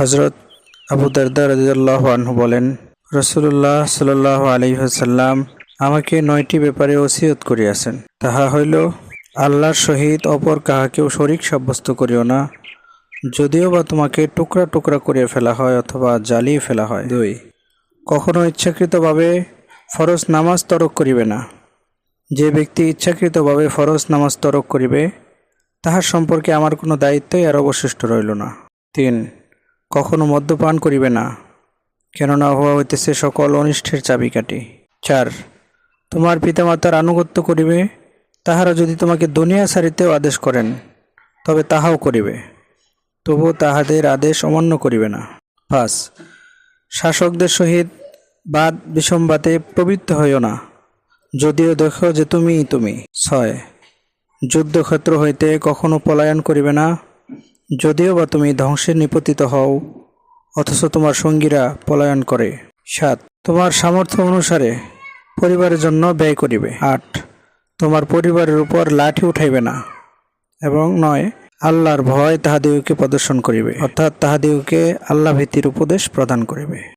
হজরত আবু দারদা রাজিয়াল্লাহ আনহু বলেন রসুল্লাহ সাল্লাহ আলহিহাসাল্লাম আমাকে নয়টি ব্যাপারে ওসিয়ত করিয়াছেন। তাহা হইল, আল্লাহর সহিত অপর কাহাকেও শরিক সাব্যস্ত করিও না। যদিও বা তোমাকে টুকরা টুকরা করিয়া ফেলা হয় অথবা জ্বালিয়ে ফেলা হয়। দুই, কখনো ইচ্ছাকৃতভাবে ফরজ নামাজ তরক করিবে না। যে ব্যক্তি ইচ্ছাকৃতভাবে ফরজ নামাজ তরক করিবে, তাহার সম্পর্কে আমার কোনো দায়িত্বই আর অবশিষ্ট রইল না। তিন কখনো মদ্যপান করিবে না, কেননা উহা হইতেছে সকল অনিষ্টের চাবিকাঠি। চার, তোমার পিতামাতার আনুগত্য করিবে, তাহারা যদি তোমাকে দুনিয়া সারিতেও আদেশ করেন, তবে তাহাও করিবে তবু তাহাদের আদেশ অমান্য করিবে না। পাঁচ, শাসকদের সহিত বাদ বিসম্বাতে প্রবৃত্ত হইও না, যদিও দেখো যে তুমিই তুমি। ছয়, যুদ্ধক্ষেত্র হইতে কখনো পলায়ন করিবে না যদিও বা তুমি ধ্বংসে নিপতিত হও, অথচ তোমার সঙ্গীরা পলায়ন করে। সাত, তোমার সামর্থ্য অনুসারে পরিবারের জন্য ব্যয় করিবে। আট, তোমার পরিবারের উপর লাঠি উঠাইবে না। এবং নয়, আল্লাহর ভয় তাহাদিগকে প্রদর্শন করিবে। অর্থাৎ তাহাদিগকে আল্লাহ ভীতির উপদেশ প্রদান করিবে।